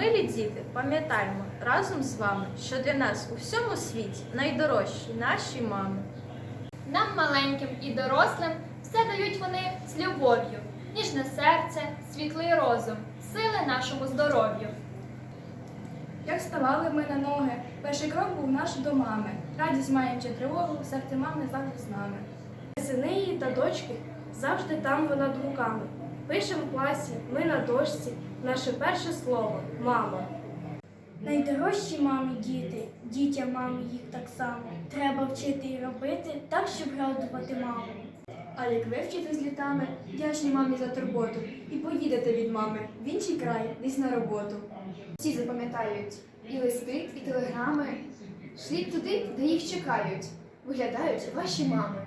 Милі діти, пам'ятаймо разом з вами, що для нас у всьому світі найдорожчі наші мами. Нам маленьким і дорослим все дають вони з любов'ю, ніжне серце, світлий розум, сили нашому здоров'ю. Як ставали ми на ноги, перший крок був наш до мами. Радість маємо чи тривогу, серце мами завжди з нами. Сини її та дочки завжди там вона думками. Пишем в класі, ми на дошці, наше перше слово мама. Найдорожчі мамі діти, дітям мамі їх так само. Треба вчити і робити так, щоб радувати маму. А як ви вчите з літами, вдячні мамі за турботу і поїдете від мами в інший край, десь на роботу. Всі запам'ятають і листи, і телеграми. Шліть туди, де їх чекають. Виглядають ваші мами.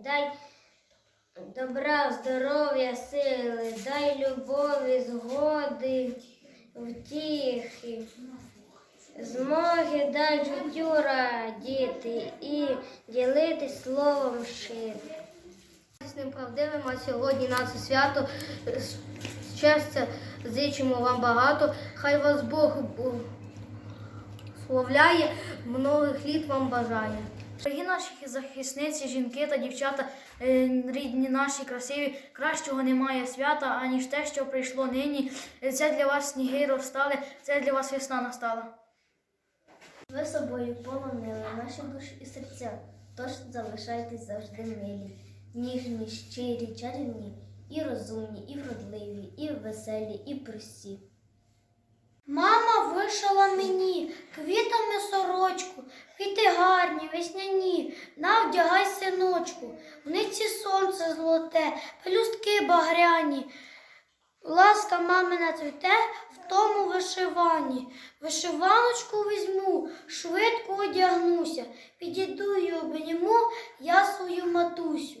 дай добра, здоров'я, сили, дай любові, згоди, втіхи, змоги дай життю радіти і ділитись словом. Ним правдивим, а сьогодні наше свято. Щастя зичимо вам багато. Хай вас Бог славляє, многих літ вам бажає. Дорогі наші захисниці, жінки та дівчата, е, рідні наші, красиві, кращого немає свята, аніж те, що прийшло нині. Це для вас сніги розстали, це для вас весна настала. Ви собою полонили наші душі і серця, тож залишайтесь завжди милі, ніжні, щирі, чарівні, і розумні, і вродливі, і веселі, і прості. Мама вишила мені квітами сорочку, квіти гарні, весняні, на вдягай синочку, в ниці сонце золоте, пелюстки багряні. Ласка мамина цвіте в тому вишиванні. Вишиваночку візьму, швидко одягнуся, підійду й обніму я свою матусю.